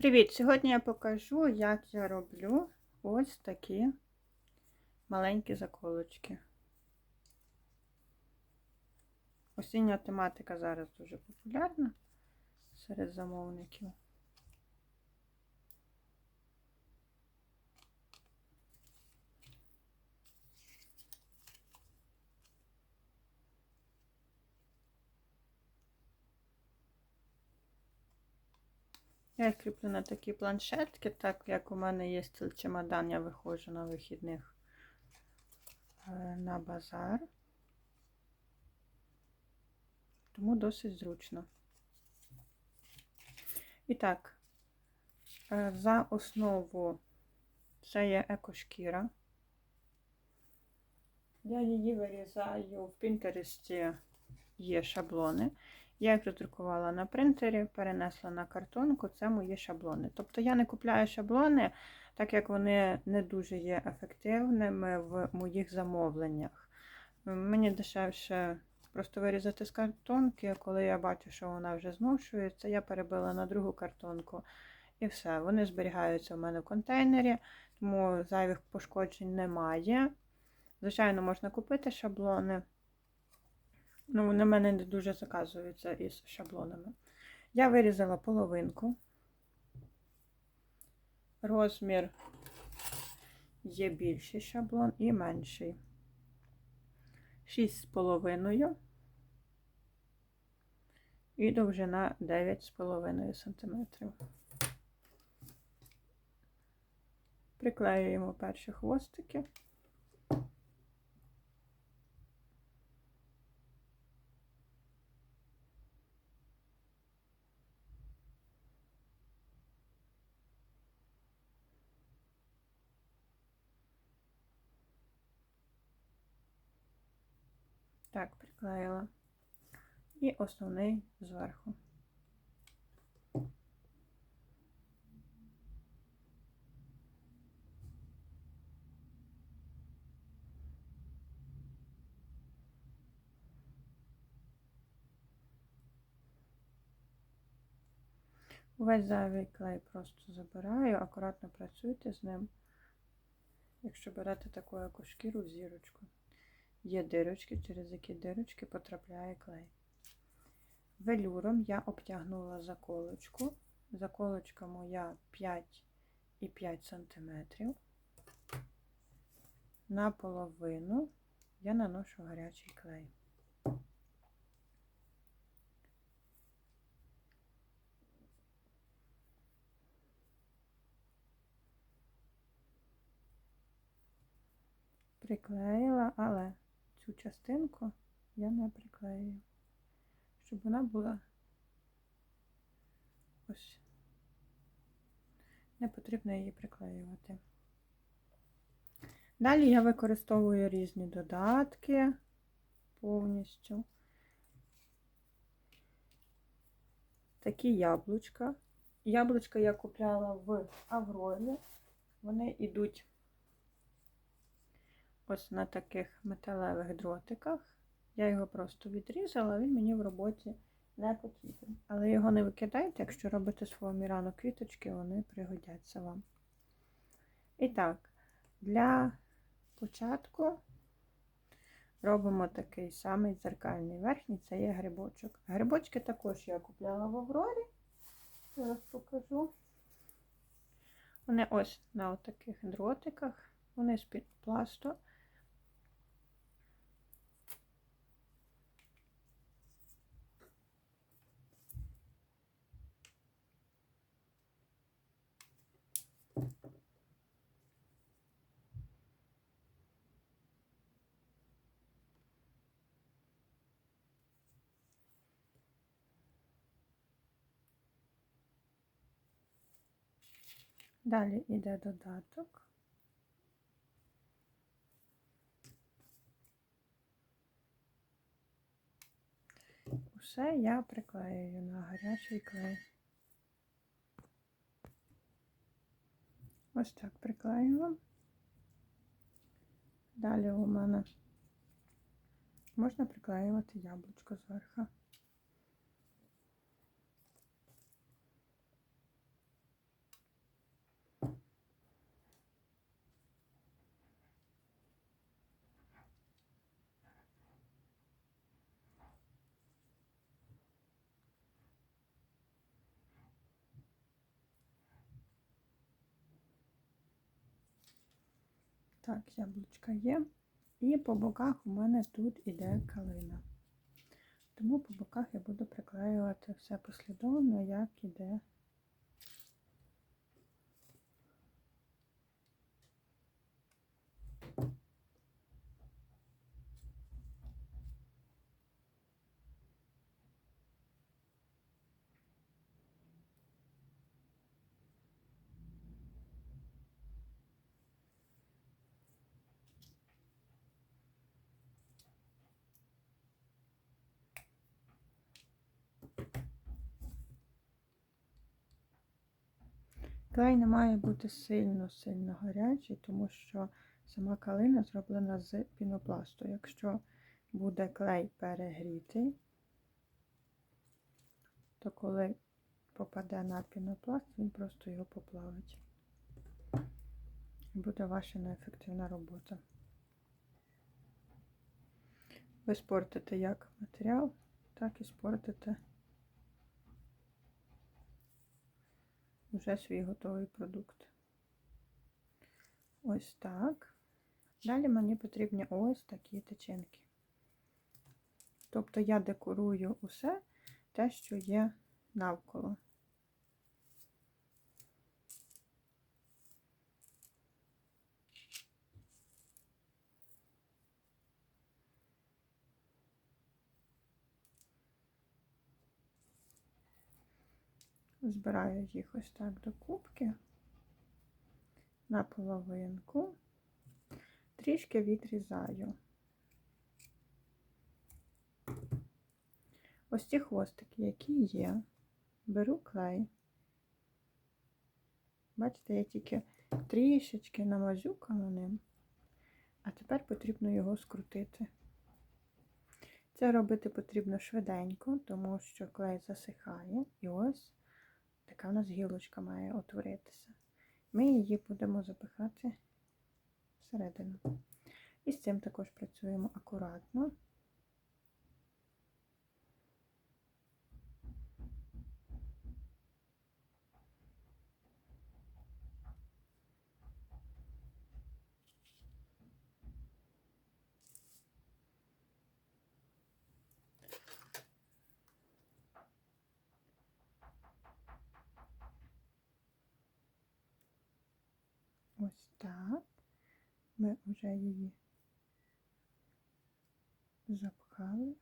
Привіт! Сьогодні я покажу, як я роблю ось такі маленькі заколочки. Осіння тематика зараз дуже популярна серед замовників. Я кріплю на такі планшетки, так як у мене є цілий чемодан, я виходжу на вихідних е, на базар. Тому досить зручно. І так, е, за основу це є екошкіра. Я її вирізаю в Пінтересті є шаблони. Я їх роздрукувала на принтері, перенесла на картонку, це мої шаблони. Тобто я не купляю шаблони, так як вони не дуже є ефективними в моїх замовленнях. Мені дешевше просто вирізати з картонки, коли я бачу, що вона вже зношується, я перебила на другу картонку і все. Вони зберігаються у мене в контейнері, тому зайвих пошкоджень немає. Звичайно, можна купити шаблони. Ну, вони мене не дуже заказуються із шаблонами. Я вирізала половинку. Розмір є більший шаблон і менший. 6,5 і довжина 9,5 см. Приклеюємо перші хвостики. Так, приклеїла. І основний зверху. Весь зайвий клей просто забираю, акуратно працюйте з ним, якщо берете таку яку шкіру в зірочку. Є дирочки, через які дирочки потрапляє клей. Велюром я обтягнула заколочку. Заколочка моя 5,5 см. На половину я наношу гарячий клей. Приклеїла, але цю частинку я не приклею, щоб вона була ось. Не потрібно її приклеювати. Далі я використовую різні додатки повністю. Такі яблучка. Яблучка я купляла в Авролі. Вони йдуть ось на таких металевих дротиках. Я його просто відрізала, він мені в роботі не потрібен. Але його не викидайте, якщо робите свого ранок квіточки, вони пригодяться вам. І так, для початку робимо такий самий дзеркальний верхній, це є грибочок. Грибочки також я купляла в Аврорі. Зараз покажу. Вони ось на таких дротиках, вони з-під пласту. Далі йде додаток. Усе я приклеюю на гарячий клей. Ось так приклеюємо. Далі у мене можна приклеювати яблучко зверху. Так, яблучка є. І по боках у мене тут іде калина. Тому по боках я буду приклеювати все послідовно, як іде. Клей не має бути сильно-сильно гарячий, тому що сама калина зроблена з пінопласту. Якщо буде клей перегрітий, то коли попаде на пінопласт, він просто його поплавить. І буде ваша неефективна робота. Ви спортите як матеріал, так і спортите вже свій готовий продукт. Ось так. Далі мені потрібні ось такі тичинки. Тобто я декорую усе те, що є навколо. Збираю їх ось так до кубки на половинку, трішки відрізаю. Ось ці хвостики, які є, беру клей. Бачите, я тільки трішечки намазюкала ним, а тепер потрібно його скрутити. Це робити потрібно швиденько, тому що клей засихає. І ось така у нас гілочка має утворитися. Ми її будемо запихати всередину. І з цим також працюємо акуратно. Ось так. Ми вже її запхали.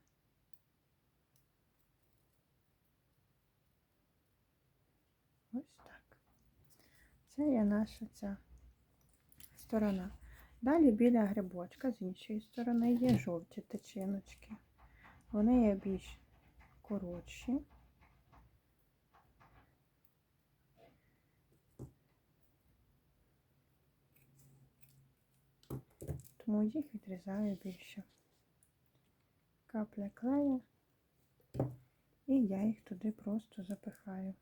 Ось так. Це є наша ця сторона. Далі біля грибочка з іншої сторони є жовті течіночки. Вони є більш коротші. Тому їх відрізаю більше. Капля клею, і я їх туди просто запихаю.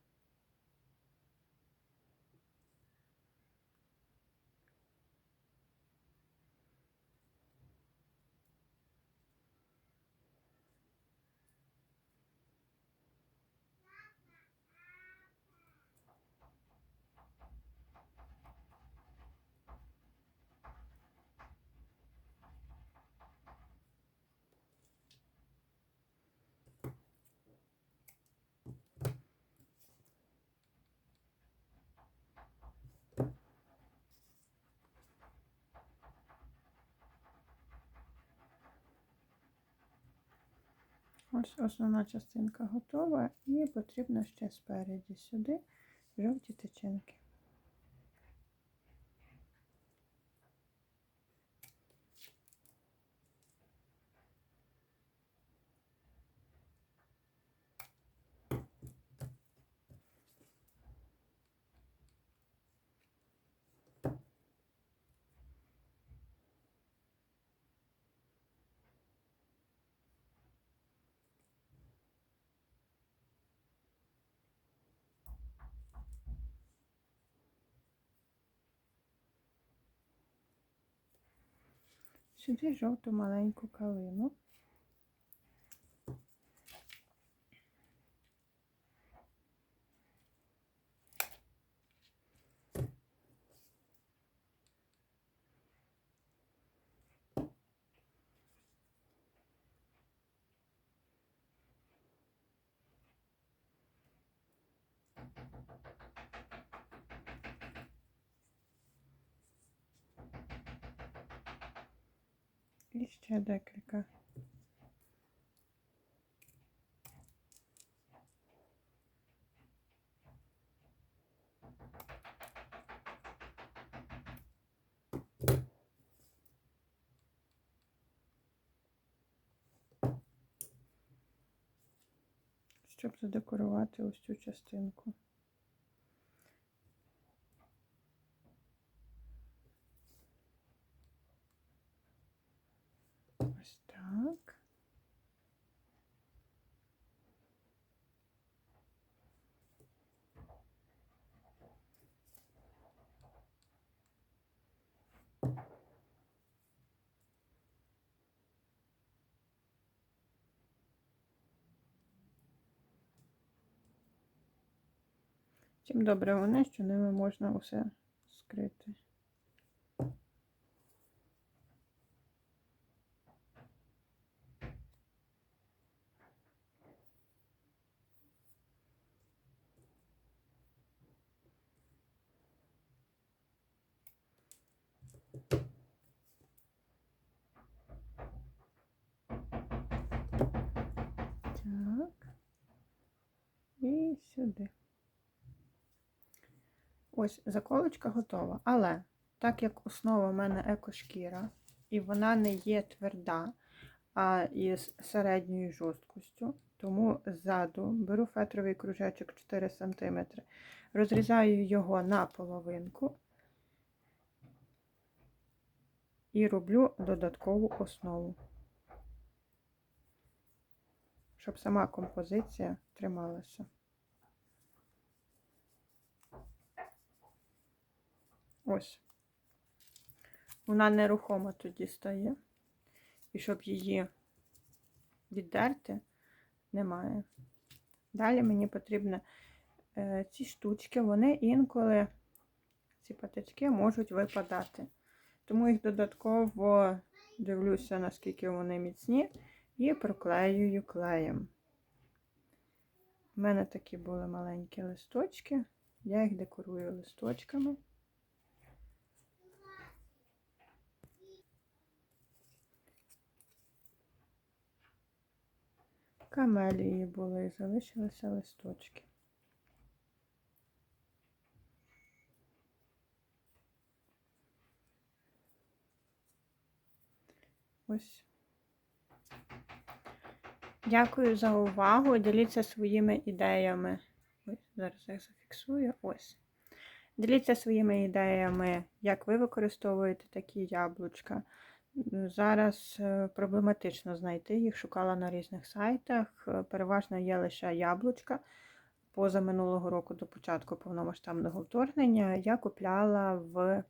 Ось основна частинка готова і потрібно ще спереді сюди жовті течінки. сюди жовту маленьку калину. Thank you. І ще декілька. Щоб задекорувати ось цю частинку. Ось так. Чим добре вони, що ними можна усе скрити. Так. І сюди. Ось заколочка готова. Але так як основа в мене екошкіра, і вона не є тверда, а із середньою жорсткістю, тому ззаду беру фетровий кружечок 4 см, розрізаю його на половинку і роблю додаткову основу, щоб сама композиція трималася. Ось. Вона нерухома тоді стає. І щоб її віддерти, немає. Далі мені потрібно е, ці штучки, вони інколи, ці патички можуть випадати. Тому їх додатково дивлюся, наскільки вони міцні, і проклеюю клеєм. У мене такі були маленькі листочки, я їх декорую листочками. Камелії були і залишилися листочки. Ось. Дякую за увагу. Діліться своїми ідеями. Ось, зараз я зафіксую. Ось. Діліться своїми ідеями, як ви використовуєте такі яблучка. Зараз е, проблематично знайти їх, шукала на різних сайтах. Е, Переважно є лише яблучка. Поза минулого року до початку повномасштабного вторгнення я купляла в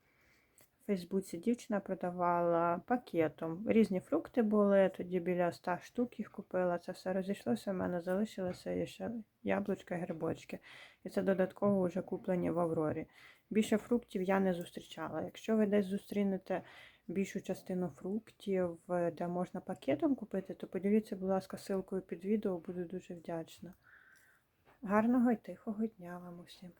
Фейсбуці дівчина продавала пакетом. Різні фрукти були, тоді біля 100 штук їх купила. Це все розійшлося, в мене залишилося ще яблучка, грибочки. І це додатково вже куплені в Аврорі. Більше фруктів я не зустрічала. Якщо ви десь зустрінете більшу частину фруктів, де можна пакетом купити, то поділіться, будь ласка, ссылкою під відео, буду дуже вдячна. Гарного і тихого дня вам усім!